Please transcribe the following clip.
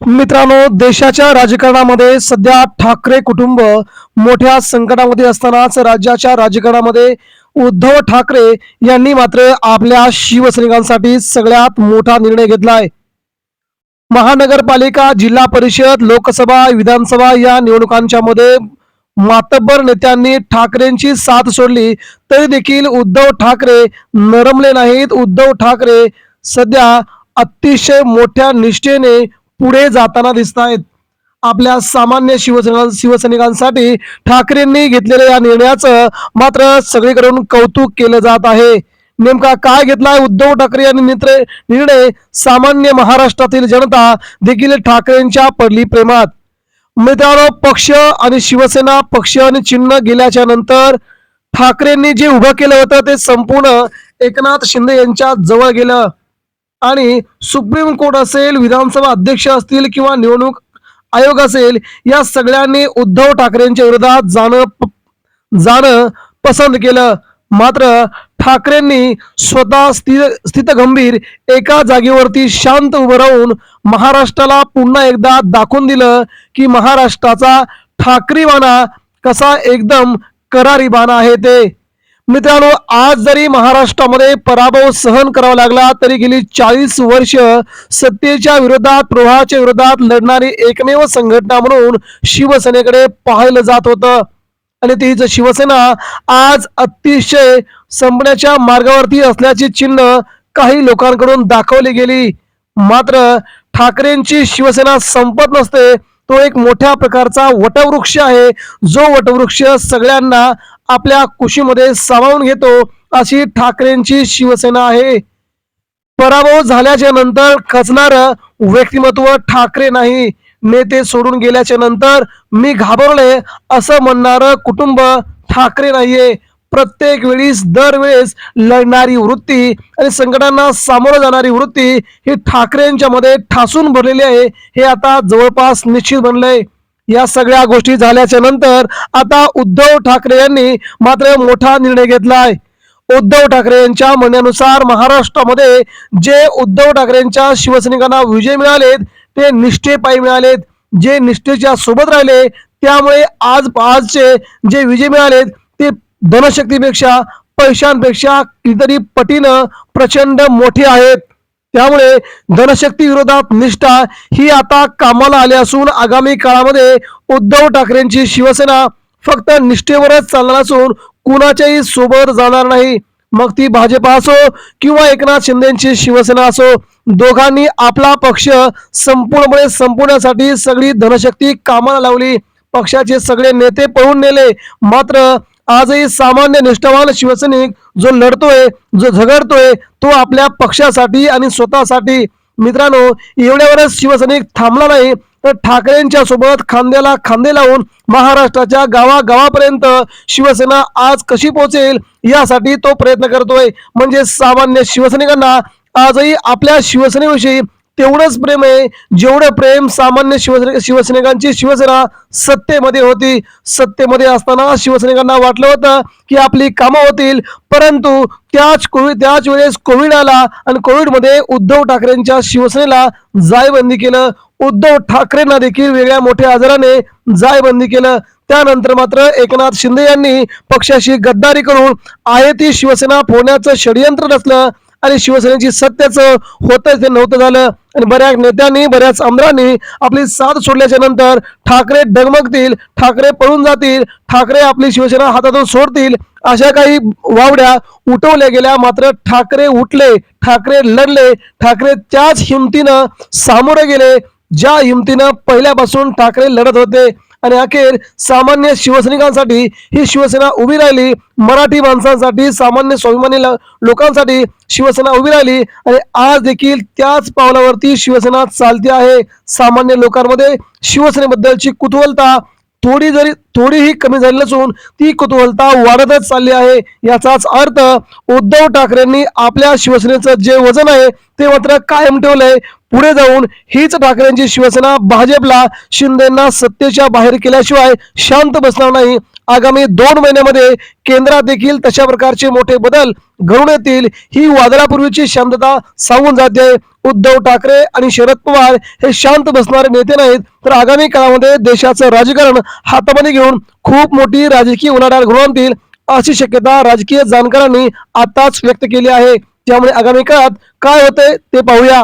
मित्रांनो देशाच्या राजकारणामध्ये सध्या ठाकरे कुटुंब मोठ्या संकटामध्ये असतानाच राज्याच्या राजकारणामध्ये उद्धव ठाकरे यांनी मात्र आपल्या शिवसैनिकांसाठी सगळ्यात मोठा निर्णय घेतलाय महानगरपालिका जिल्हा परिषद लोकसभा विधानसभा या निवडणुकांच्या मध्ये मातब्बर नेत्यांनी ठाकरेंची साथ सोडली तरी देखील उद्धव ठाकरे नरमले नाहीत. उद्धव ठाकरे सध्या अतिशय मोठ्या निष्ठेने पुढे जाताना दिसत आहेत आपल्या सामान्य शिवसेना शिवसैनिकांसाठी ठाकरेंनी घेतलेल्या या निर्णयाचं मात्र सगळीकडून कौतुक केलं जात आहे. नेमका काय घेतलाय उद्धव ठाकरे यांनी निर्णय? सामान्य महाराष्ट्रातील जनता देखील ठाकरेंच्या पडली प्रेमात. मित्रांनो पक्ष आणि शिवसेना पक्ष आणि चिन्ह गेल्याच्यानंतर ठाकरेंनी जे उभं केलं होतं ते संपूर्ण एकनाथ शिंदे यांच्या जवळ गेलं. आणि सुप्रीम कोर्ट असेल विधानसभा अध्यक्ष असतील किंवा निवडणूक आयोग असेल या सगळ्यांनी उद्धव ठाकरेंच्या विरोधात जाणं प- जाणं पसंत केलं. मात्र ठाकरेंनी स्वतः स्थिर स्थित गंभीर एका जागेवरती शांत उभं राहून महाराष्ट्राला पुन्हा एकदा दाखवून दिलं की महाराष्ट्राचा ठाकरी बाणा कसा एकदम करारी बाणा आहे ते. मित्रांनो आज जरी महाराष्ट्रामध्ये पराभव सहन करावा लागला तरी गेली चाळीस वर्ष सत्तेच्या विरोधात प्रवाहाच्या विरोधात लढणारी एकमेव संघटना म्हणून शिवसेनेकडे पाहिलं जात होतं. आणि तीच शिवसेना आज अतिशय संपण्याच्या मार्गावरती असल्याची चिन्ह काही लोकांकडून दाखवली गेली. मात्र ठाकरेंची शिवसेना संपत नसते तो एक मोठ्या प्रकारचा वटवृक्ष आहे. जो वटवृक्ष सगळ्यांना आपल्या कुशीमध्ये सामावून घेतो अशी ठाकरेंची शिवसेना आहे. पराभव झाल्याच्यानंतर खचणार व्यक्तिमत्व ठाकरे नाही. नेते सोडून गेल्याच्यानंतर मी घाबरले असं म्हणणार कुटुंब ठाकरे नाहीये. प्रत्येक वेळीस दरवेळेस लढणारी वृत्ती आणि संकटांना सामोरं जाणारी वृत्ती ही ठाकरेंच्या मध्ये ठासून भरलेली आहे. हे आता जवळपास निश्चित बनलंय. या सगळ्या गोष्टी झाल्याच्यानंतर आता उद्धव ठाकरे यांनी मात्र मोठा निर्णय घेतलाय उद्धव ठाकरे यांच्या म्हणण्यानुसार महाराष्ट्रामध्ये जे उद्धव ठाकरेंच्या शिवसैनिकांना विजय मिळालेत ते निष्ठेपायी मिळालेत. जे निष्ठेच्या सोबत राहिले त्यामुळे आज आजचे जे विजय मिळालेत ते धनशक्तीपेक्षा पैशांपेक्षा कितीतरी पटीनं प्रचंड मोठे आहेत. त्यामुळे धनशक्ती विरोधात निष्ठा ही आता कामाला आली असून आगामी काळामध्ये उद्धव ठाकरेंची शिवसेना फक्त निष्ठेवरच चालणार असून कुणाच्याही सोबत जाणार नाही. मग ती भाजपा असो किंवा एकनाथ शिंदेची शिवसेना असो दोघांनी आपला पक्ष संपूर्णपणे संपवण्यासाठी सगळी धनशक्ती कामाला लावली. पक्षाचे सगळे नेते पळून नेले. मात्र आजही सामान्य निष्ठावान शिवसैनिक जो लढतोय जो झगडतोय तो आपल्या पक्षासाठी आणि स्वतःसाठी. मित्रांनो एवढ्यावरच शिवसैनिक थांबला नाही तर ठाकरेंच्या सोबत खांद्याला खांदे लावून महाराष्ट्राच्या गावागावापर्यंत शिवसेना आज कशी पोहोचेल यासाठी तो प्रयत्न करतोय. म्हणजे सामान्य शिवसैनिकांना आजही आपल्या शिवसेनेविषयी तेवढंच प्रेम आहे. जेवढं प्रेम सामान्य शिवसेने शिवसैनिकांची शिवसेना सत्तेमध्ये होती सत्तेमध्ये असताना शिवसैनिकांना वाटलं होतं की आपली कामं होतील परंतु त्याच कोविड त्याच वेळेस कोविड आला आणि कोविडमध्ये उद्धव ठाकरेंच्या शिवसेनेला जायबंदी केलं. उद्धव ठाकरेंना देखील वेगळ्या मोठ्या आजाराने जायबंदी केलं. त्यानंतर मात्र एकनाथ शिंदे यांनी पक्षाशी गद्दारी करून आहे ती शिवसेना फोडण्याचं षडयंत्र रचलं. आणि शिवसेनेची सत्याचं होतं ते नव्हतं झालं. आणि बऱ्याच नेत्यांनी बऱ्याच आमदारांनी आपली साथ सोडल्याच्या नंतर ठाकरे डगमगतील ठाकरे पळून जातील ठाकरे आपली शिवसेना हातातून सोडतील अशा काही वावड्या उठवल्या गेल्या. मात्र ठाकरे उठले ठाकरे लढले ठाकरे त्याच हिमतीनं सामोरे गेले ज्या हिमतीनं पहिल्यापासून ठाकरे लढत होते. आणि अखेर सामान्य शिवसैनिकांसाठी ही शिवसेना उभी राहिली. मराठी माणसांसाठी सामान्य स्वाभिमानी लोकांसाठी शिवसेना उभी राहिली. आणि आज देखील त्याच पावलावरती शिवसेना चालते आहे. सामान्य लोकांमध्ये शिवसेनेबद्दलची कुतूहलता थोडी जरी थोडीही कमी झाली नसून ती कुतूहलता वाढतच चालली आहे. याचाच अर्थ उद्धव ठाकरेंनी आपल्या शिवसेनेचं जे वजन आहे ते मात्र कायम ठेवलंय. पुढे जाऊन हीच ठाकरेंची शिवसेना भाजपला शिंदेना सत्तेच्या बाहेर केल्याशिवाय शांत बसणार नाही. आगामी दोन महिन्यामध्ये केंद्रात देखील तशा प्रकारचे मोठे बदल घडून येतील ही वादळापूर्वीची शांतता सांगून जाते. उद्धव ठाकरे आणि शरद पवार हे शांत बसणारे नेते नाहीत. तर आगामी काळामध्ये देशाचं राजकारण हातामध्ये घेऊन खूप मोठी राजकीय उलाढाल घडून आणतील अशी शक्यता राजकीय जाणकारांनी आताच व्यक्त केली आहे. त्यामुळे आगामी काळात काय होते ते पाहूया.